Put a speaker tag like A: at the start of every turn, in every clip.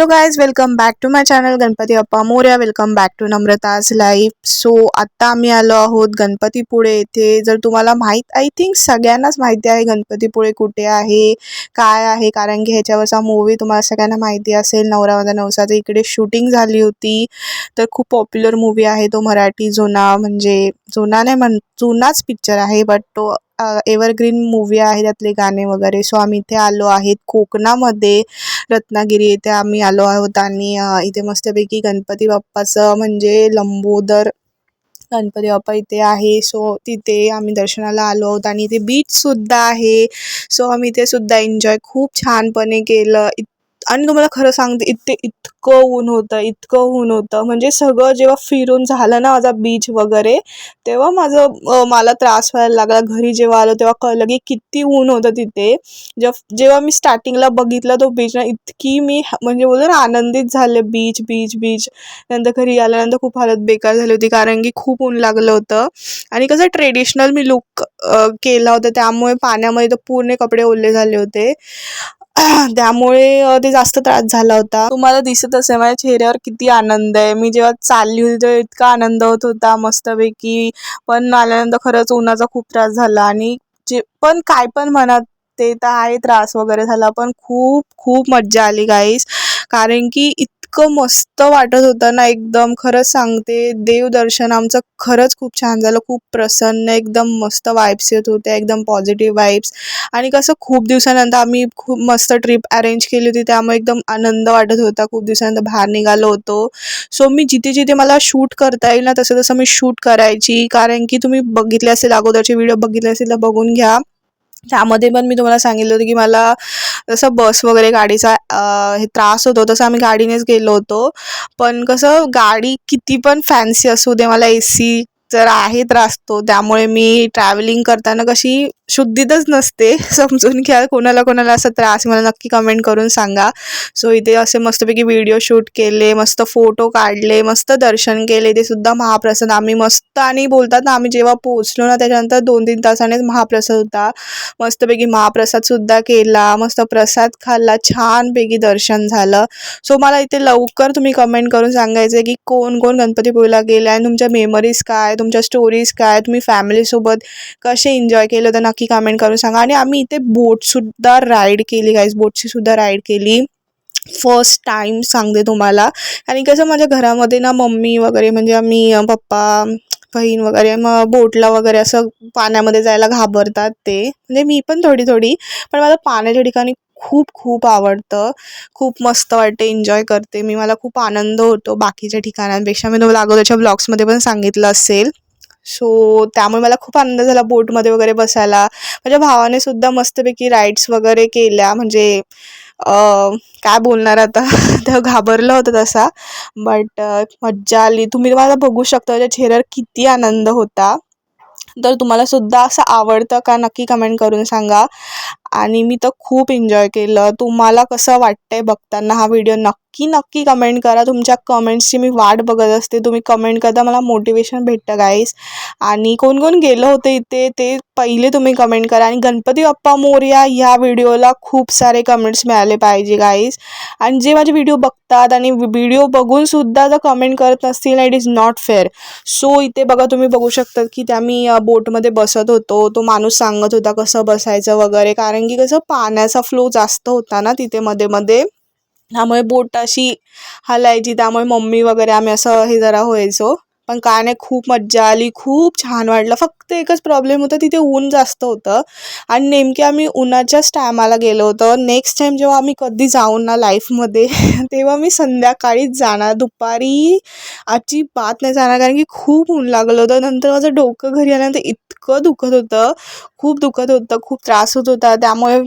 A: Hello guys welcome back to my channel Ganpati Bappa Morya welcome back to Namrata's life so आत्ता आम्ही आलो आहोत गणपतीपुळे येथे. जर तुम्हाला माहीत आय थिंक सगळ्यांनाच माहिती आहे गणपतीपुळे कुठे आहे काय आहे कारण की ह्याच्यावरचा मूवी तुम्हाला सगळ्यांना माहिती असेल. नवरा माझा नवसाचं इकडे शूटिंग झाली होती. तर खूप पॉप्युलर मूवी आहे तो मराठी जुना. म्हणजे जुना नाही म्हण जुनाच पिक्चर आहे बट तो एव्हरग्रीन मूवी आहे त्यातले गाणे वगैरे. सो आम्ही इथे आलो आहेत. कोकणामध्ये रत्नागिरी येथे आम्ही आलो आहोत आणि इथे मस्तपैकी गणपती बाप्पाचं म्हणजे लंबोदर गणपती बाप्पा इथे आहे. सो तिथे आम्ही दर्शनाला आलो आहोत आणि इथे बीचसुद्धा आहे. सो आम्ही इथे सुद्धा एन्जॉय खूप छानपणे केलं. इ आणि तुम्हाला खरं सांगते इथे इतकं ऊन होतं इतकं ऊन होतं. म्हणजे सगळं जेव्हा फिरून झालं ना माझा बीच वगैरे तेव्हा माझं मला त्रास व्हायला लागला. घरी जेव्हा आलो तेव्हा कळलं की किती ऊन होतं तिथे. जेव्हा जेव्हा मी स्टार्टिंगला बघितला तो बीच ना इतकी मी म्हणजे बोलतो ना आनंदित झाले. बीच बीच बीच नंतर घरी आल्यानंतर खूप हालत बेकार झाली होती कारण की खूप ऊन लागलं होतं. आणि कसं ट्रेडिशनल मी लुक केला होता. त्यामुळे पाण्यामध्ये तर पूर्ण कपडे ओले झाले होते. त्यामुळे ते जास्त त्रास झाला होता. तुम्हाला दिसत असेल माझ्या चेहऱ्यावर किती आनंद आहे. मी जेव्हा चालली होती तेव्हा इतका आनंद होत होता मस्तपैकी. पण आल्यानंतर खरंच उन्हाचा खूप त्रास झाला आणि जे पण काय पण म्हणत ते तर आहे त्रास वगैरे झाला. पण खूप खूप मज्जा आली गाईस कारण की इतकं मस्त वाटत होतं ना एकदम. खरंच सांगते देवदर्शन आमचं खरंच खूप छान झालं. खूप प्रसन्न एकदम मस्त वाईब्स येत होत्या एकदम पॉझिटिव्ह वाईब्स आणि कसं खूप दिवसानंतर आम्ही खूप मस्त ट्रिप अरेंज केली होती त्यामुळे एकदम आनंद वाटत होता. खूप दिवसानंतर बाहेर निघालो होतो. सो मी जिथे जिथे मला शूट करता येईल ना तसं तसं मी शूट करायची. कारण की तुम्ही बघितले असेल अगोदरचे व्हिडिओ बघितले असेल तर बघून घ्या. त्यामध्ये पण मी तुम्हाला सांगितलं होतं की मला जसं बस वगैरे गाडीचा हे त्रास होतो. तसं आम्ही गाडीनेच गेलो होतो. पण कसं गाडी किती पण फॅन्सी असू दे मला ए सी जर आहे त्रास तो त्यामुळे मी ट्रॅव्हलिंग करताना कशी शुद्धीतच नसते. समजून घ्या कोणाला कोणाला असा त्रास मला नक्की कमेंट करून सांगा. सो इथे असे मस्तपैकी व्हिडिओ शूट केले मस्त फोटो काढले मस्त दर्शन केले. ते सुद्धा महाप्रसाद आम्ही मस्त आणि बोलतात ना आम्ही जेव्हा पोहोचलो ना त्याच्यानंतर दोन तीन तासानेच महाप्रसाद होता. मस्तपैकी महाप्रसादसुद्धा केला मस्त प्रसाद खाल्ला छानपैकी दर्शन झालं. सो मला इथे लवकर तुम्ही कमेंट करून सांगायचं आहे की कोण कोण गणपतीपुळेला गेला आणि तुमच्या मेमरीज काय? तुमच्या स्टोरीज काय तुम्ही फॅमिलीसोबत कसे एन्जॉय केलं तर नक्की कमेंट करून सांगा. आणि आम्ही इथे बोटसुद्धा राईड केली गाईज बोटची सुद्धा राईड केली. फर्स्ट टाईम सांगते तुम्हाला. आणि कसं माझ्या घरामध्ये ना मम्मी वगैरे म्हणजे आम्ही पप्पा बहीण वगैरे मग बोटला वगैरे असं पाण्यामध्ये जायला घाबरतात ते. म्हणजे मी पण थोडी थोडी पण मला पाण्याच्या ठिकाणी खूप खूप आवडतं. खूप मस्त वाटते एन्जॉय करते. मी मला खूप आनंद होतो बाकीच्या ठिकाणांपेक्षा. मी तुम्हाला अगोदरच्या ब्लॉग्समध्ये पण सांगितलं असेल. सो त्यामुळे मला खूप आनंद झाला बोटमध्ये वगैरे बसायला. माझ्या भावाने सुद्धा मस्तपैकी राईड्स वगैरे केल्या. म्हणजे काय बोलणार आता? तर घाबरलं होतं तसा. बट मज्जा आली. तुम्ही मला बघू शकता माझ्या चेहऱ्यावर किती आनंद होता. तर तुम्हाला सुद्धा असं आवडतं का? नक्की कमेंट करून सांगा. आणि मी तर खूप एन्जॉय केलं. तुम्हाला कसं वाटतंय बघताना हा व्हिडिओ नक्की नक्की कमेंट करा. तुमच्या कमेंट्सची मी वाट बघत असते. तुम्ही कमेंट करता मला मोटिवेशन भेटतं गाईस आणि कोण कोण गेलं होतं इथे ते पहिले तुम्ही कमेंट करा. आणि गणपती बाप्पा मोरया ह्या व्हिडिओला खूप सारे कमेंट्स मिळाले पाहिजे गाईस आणि जे माझे व्हिडिओ बघतात आणि व्हिडिओ बघूनसुद्धा जर कमेंट करत नसतील it is not fair so इथे बघा तुम्ही बघू शकता की त्या मी बोटमध्ये बसत होतो. तो माणूस सांगत होता कसं बसायचं वगैरे. कारण कारण की कसं पाण्याचा फ्लो जास्त होता ना तिथे मध्ये मध्ये. त्यामुळे बोट अशी हलायची त्यामुळे मम्मी वगैरे आम्ही असं हे जरा व्हायचो. पण काय नाही खूप मज्जा आली खूप छान वाटलं. फक्त एकच प्रॉब्लेम होता तिथे ऊन जास्त होतं. आणि नेमके आम्ही उन्हाच्याच टायमाला गेलो होतो. नेक्स्ट टाईम जेव्हा आम्ही कधी जाऊ ना लाईफमध्ये तेव्हा मी संध्याकाळीच जाणार. दुपारी अजिबात नाही जाणार कारण की खूप ऊन लागलं होतं. नंतर माझं डोकं घरी आल्यानंतर इतकं दुखत होतं. खूप दुखत होतं खूप त्रास होत होता. त्यामुळे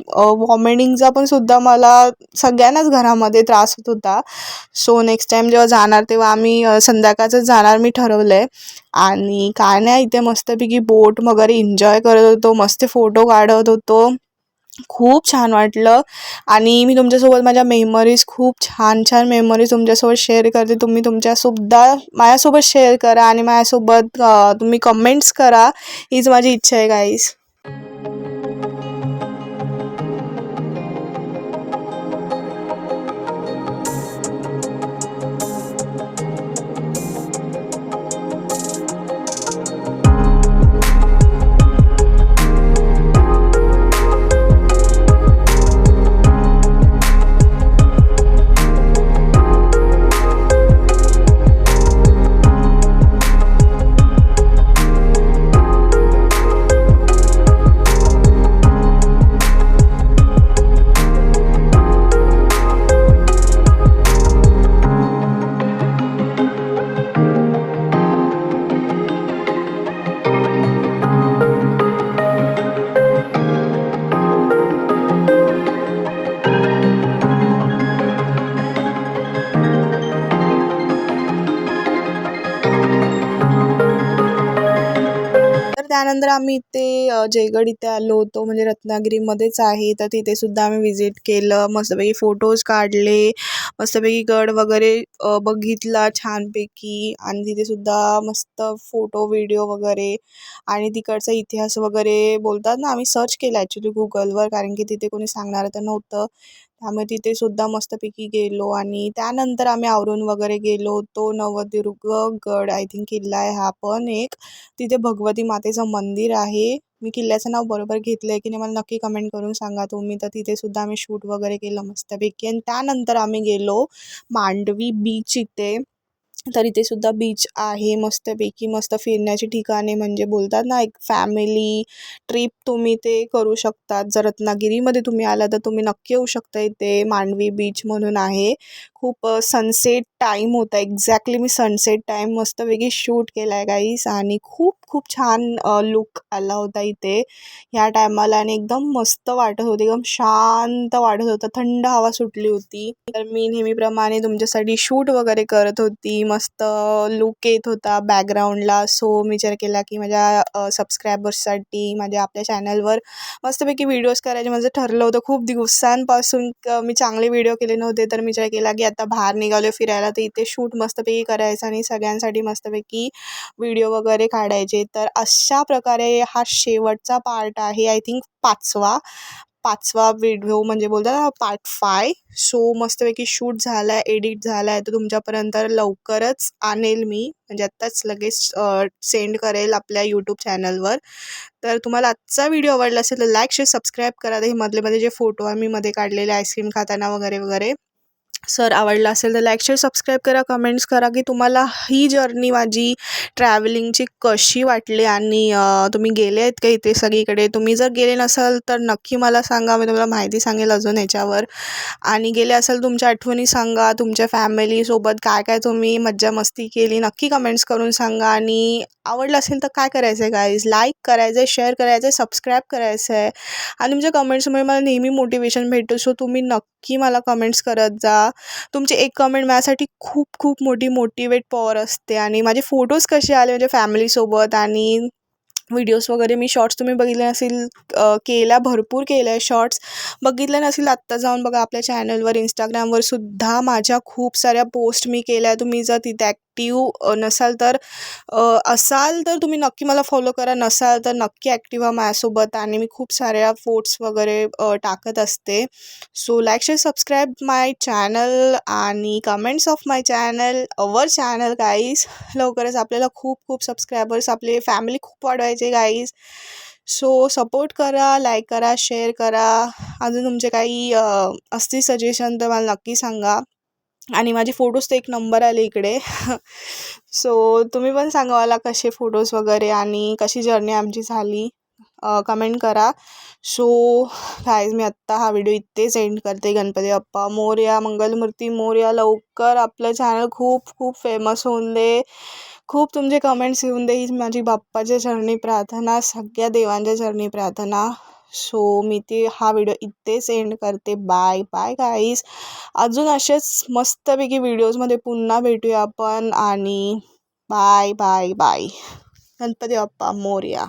A: वॉमिटिंगचा पण सुद्धा मला सगळ्यांनाच घरामध्ये त्रास होत होता. सो नेक्स्ट टाईम जेव्हा जाणार तेव्हा आम्ही अ, संध्याकाळचंच जाणार. मी ठरवलं आहे आणि काय नाही इथे मस्तपैकी बोट वगैरे एन्जॉय करत होतो मस्त फोटो काढत होतो. खूप छान वाटलं. आणि मी तुमच्यासोबत माझ्या मेमरीज खूप छान छान मेमरीज तुमच्यासोबत शेअर करते. तुम्ही तुमच्यासुद्धा माझ्यासोबत शेअर करा आणि माझ्यासोबत तुम्ही कमेंट्स करा. हीच माझी इच्छा आहे गाईज त्यानंतर आम्ही इथे जयगड इथे आलो होतो. म्हणजे रत्नागिरीमध्येच आहे. तर तिथे सुद्धा आम्ही व्हिजिट केलं. मस्तपैकी फोटोज काढले. मस्तपैकी गड वगैरे बघितला छानपैकी. आणि तिथे सुद्धा मस्त फोटो व्हिडिओ वगैरे. आणि तिकडचा इतिहास वगैरे बोलतात ना आम्ही सर्च केलं ॲक्च्युली गुगलवर कारण की तिथे कोणी सांगणारं तर नव्हतं. त्यामुळे तिथे सुद्धा मस्तपैकी गेलो आणि त्यानंतर आम्ही आवरून वगैरे गेलो. तो नवदुर्ग गड आय थिंक किल्ला आहे हा पण एक. तिथे भगवती मातेचं मंदिर आहे. मी किल्ल्याचं नाव बरोबर घेतलं आहे की नाही मला नक्की कमेंट करून सांगा तुम्ही. तर तिथे सुद्धा आम्ही शूट वगैरे केलं मस्तपैकी. आणि त्यानंतर आम्ही गेलो मांडवी बीच इथे. तर इथे सुद्धा बीच आहे मस्तपैकी मस्त फिरण्याची ठिकाणे म्हणजे बोलतात ना एक फॅमिली ट्रिप तुम्ही ते करू शकतात. जर रत्नागिरीमध्ये तुम्ही आला तर तुम्ही नक्की येऊ शकता इथे. मांडवी बीच म्हणून आहे. खूप सनसेट टाईम होता. एक्झॅक्टली मी सनसेट टाईम मस्तपैकी शूट केला आहे गाईस आणि खूप खूप छान लुक आला होता इथे. ह्या टायमाला आणि एकदम मस्त वाटत होती. एकदम शांत वाटत होतं. थंड हवा सुटली होती. तर मी नेहमीप्रमाणे तुमच्यासाठी शूट वगैरे करत होती. मस्त लुक येत होता बॅकग्राऊंडला सो मी विचार केला की माझ्या सबस्क्रायबर्ससाठी माझ्या आपल्या चॅनलवर मस्तपैकी व्हिडिओज करायचे. माझं ठरलं होतं खूप दिवसांपासून. मी चांगले व्हिडिओ केले नव्हते. तर मी विचार केला की आता बाहेर निघालो फिरायला तर इथे शूट मस्तपैकी करायचं आणि सगळ्यांसाठी मस्तपैकी व्हिडिओ वगैरे काढायचे. तर अशा प्रकारे हा शेवटचा पार्ट आहे आय थिंक पाचवा. पाचवा व्हिडिओ म्हणजे बोलतात ना पार्ट फाय सो मस्तपैकी शूट झाला आहे एडिट झाला आहे तर तुमच्यापर्यंत लवकरच आणेल मी. म्हणजे आत्ताच लगेच सेंड करेल आपल्या यूट्यूब चॅनलवर तर तुम्हाला आजचा व्हिडिओ आवडला असेल तर लाईक शेअर सबस्क्राईब करा. हे मधले मध्ये जे फोटो आम्ही मध्ये काढलेले आईस्क्रीम खाताना वगैरे वगैरे. सर आवडला असेल तर लाईक शेअर सबस्क्राईब करा कमेंट्स करा की तुम्हाला ही जर्नी माझी ट्रॅव्हलिंगची कशी वाटली आणि तुम्ही गेले आहेत का इथे सगळीकडे? तुम्ही जर गेले नसाल तर नक्की मला सांगा मी तुम्हाला माहिती सांगेल अजून ह्याच्यावर आणि गेले असाल तुमच्या आठवणी सांगा तुमच्या फॅमिलीसोबत काय काय तुम्ही मज्जा मस्ती केली नक्की कमेंट्स करून सांगा. आणि आवडलं असेल तर काय करायचं आहे गाईज लाईक करायचं आहे शेअर करायचं आहे सबस्क्राईब करायचं आहे आणि तुमच्या कमेंट्समुळे मला नेहमी मोटिवेशन भेटतो सो तुम्ही नक्की मला कमेंट्स करत जा. तुमची एक कमेंट माझ्यासाठी खूप खूप मोठी मोटिवेट पॉवर असते. आणि माझे फोटोज कसे आले म्हणजे फॅमिलीसोबत आणि व्हिडिओज वगैरे मी शॉर्ट्स तुम्ही बघितले नसेल केला भरपूर केलं आहे शॉर्ट्स बघितले नसेल आत्ता जाऊन बघा आपल्या चॅनलवर इंस्टाग्रामवर सुद्धा माझ्या खूप साऱ्या पोस्ट मी केल्या. तुम्ही जर तिथे ॲक्टिव्ह नसाल तर असाल तर तुम्ही नक्की मला फॉलो करा. नसाल तर नक्की ॲक्टिव्ह व्हा माझ्यासोबत आणि मी खूप साऱ्या फोट्स वगैरे टाकत असते. So like share subscribe my channel आणि comments of my channel our channel guys लवकरच आपल्याला खूप खूप सबस्क्रायबर्स आपले फॅमिली खूप वाढवायचे गाईज सो सपोर्ट करा लाईक करा शेअर करा. अजून तुमचे काही असतील सजेशन तर मला नक्की सांगा. आणि माझे फोटोज तर एक नंबर आले इकडे. सो तुम्ही पण सांगा मला कसे फोटोज वगैरे आणि कशी जर्नी आमची झाली? कमेंट करा. सो गाईज मी आत्ता हा व्हिडिओ इथेच एंड करते. गणपती बाप्पा मोर्या मंगलमूर्ती मोर्या लवकर आपलं चॅनल खूप खूप फेमस होऊन दे. खूप तुमचे कमेंट्स येऊन दे. ही माझी बाप्पाच्या चरणी प्रार्थना सगळ्या देवांच्या चरणी प्रार्थना. सो मी ते हा व्हिडिओ इथेच एंड करते. बाय बाय गाईज अजून असेच मस्तपैकी व्हिडिओजमध्ये पुन्हा भेटूया आपण आणि bye bye bye Ganpati Bappa Morya.